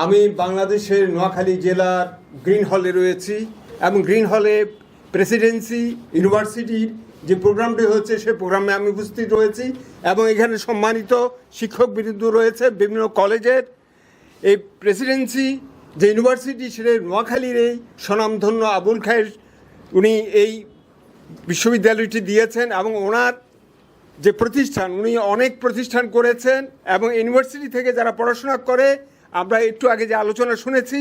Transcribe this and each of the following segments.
আমি বাংলাদেশের নোয়াখালী জেলার গ্রিন হলে রয়েছি এবং গ্রিন হলে প্রেসিডেন্সি, ইউনিভার্সিটির যে প্রোগ্রামটি হচ্ছে সেই প্রোগ্রামে আমি উপস্থিত রয়েছি এবং এখানে সম্মানিত শিক্ষক বিন্দু রয়েছে বিভিন্ন কলেজের। এই প্রেসিডেন্সি যে ইউনিভার্সিটি, সেটা নোয়াখালীর এই স্বনামধন্য আবুল খায়ের, উনি এই বিশ্ববিদ্যালয়টি দিয়েছেন এবং ওনার যে প্রতিষ্ঠান, উনি অনেক প্রতিষ্ঠান করেছেন এবং ইউনিভার্সিটি থেকে যারা পড়াশোনা করে আমরা একটু আগে যে আলোচনা শুনেছি,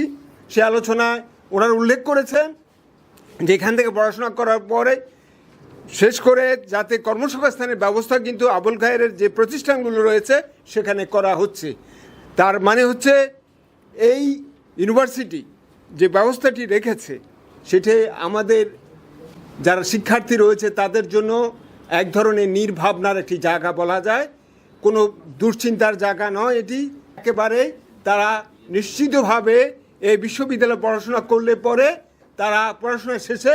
সে আলোচনায় ওনার উল্লেখ করেছেন যে এখান থেকে পড়াশোনা করার পরে শেষ করে যাতে কর্মসংস্থানের ব্যবস্থা কিন্তু আবুল খায়ের যে প্রতিষ্ঠানগুলো রয়েছে, সেখানে করা হচ্ছে। তার মানে হচ্ছে এই ইউনিভার্সিটি যে ব্যবস্থাটি রেখেছে, সেটি আমাদের যারা শিক্ষার্থী রয়েছে, তাদের জন্য এক ধরনের নির্ভাবনার একটি জায়গা বলা যায়। কোনো দুশ্চিন্তার জায়গা নয় এটি। একেবারে তারা নিশ্চিতভাবে এই বিশ্ববিদ্যালয়ে পড়াশোনা করলে পরে তারা পড়াশোনা শেষে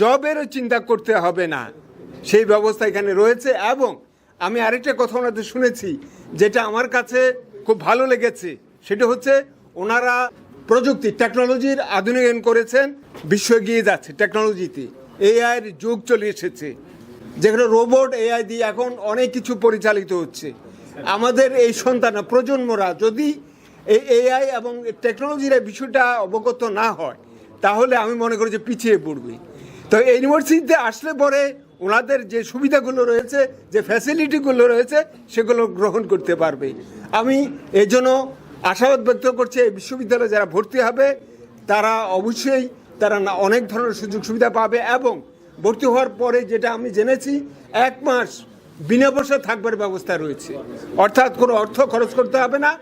জবেরও চিন্তা করতে হবে না। সেই ব্যবস্থা এখানে রয়েছে এবং আমি আরেকটা কথা ওনাদের শুনেছি, যেটা আমার কাছে খুব ভালো লেগেছে। সেটা হচ্ছে ওনারা প্রযুক্তি, টেকনোলজির আধুনিকায়ন করেছেন, বিশ্ব এগিয়ে যাচ্ছে টেকনোলজিতে। এআইয়ের যুগ চলে এসেছে। যেখানে রোবট, এআই দিয়ে এখন অনেক কিছু পরিচালিত হচ্ছে। আমাদের এই সন্তান, প্রজন্মরা যদি এই এআই এবং টেকনোলজির এই বিষয়টা অবগত না হয়, তাহলে আমি মনে করি যে পিছিয়ে পড়বে। তো ইউনিভার্সিটিতে আসলে পরে ওনাদের যে সুবিধাগুলো রয়েছে, যে ফ্যাসিলিটিগুলো রয়েছে, সেগুলো গ্রহণ করতে পারবে। আমি এই জন্য আশাবাদ ব্যক্ত করছি, এই বিশ্ববিদ্যালয়ে যারা ভর্তি হবে, তারা অবশ্যই তারা অনেক ধরনের সুযোগ সুবিধা পাবে এবং ভর্তি হওয়ার পরে যেটা আমি জেনেছি, এক মাস বিনা পয়সা থাকবার ব্যবস্থা রয়েছে। অর্থাৎ কোনো অর্থ খরচ করতে হবে না।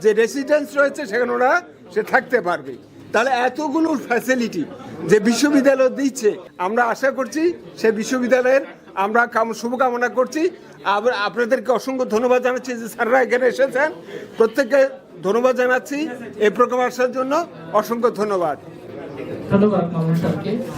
যে রেসিডেন্স রয়েছে সেখানে ওরা, সে থাকতে পারবে। তাহলে এতগুলো ফ্যাসিলিটি যে বিশ্ববিদ্যালয় দিচ্ছে, আমরা আশা করছি সে বিশ্ববিদ্যালয়ের আমরা কাম- শুভকামনা করছি। আবার আপনাদেরকে অসংখ্য ধন্যবাদ জানাচ্ছি যে স্যাররা এখানে এসেছেন। প্রত্যেককে ধন্যবাদ জানাচ্ছি এই প্রোগ্রাম আসার জন্য। অসংখ্য ধন্যবাদ। ধন্যবাদ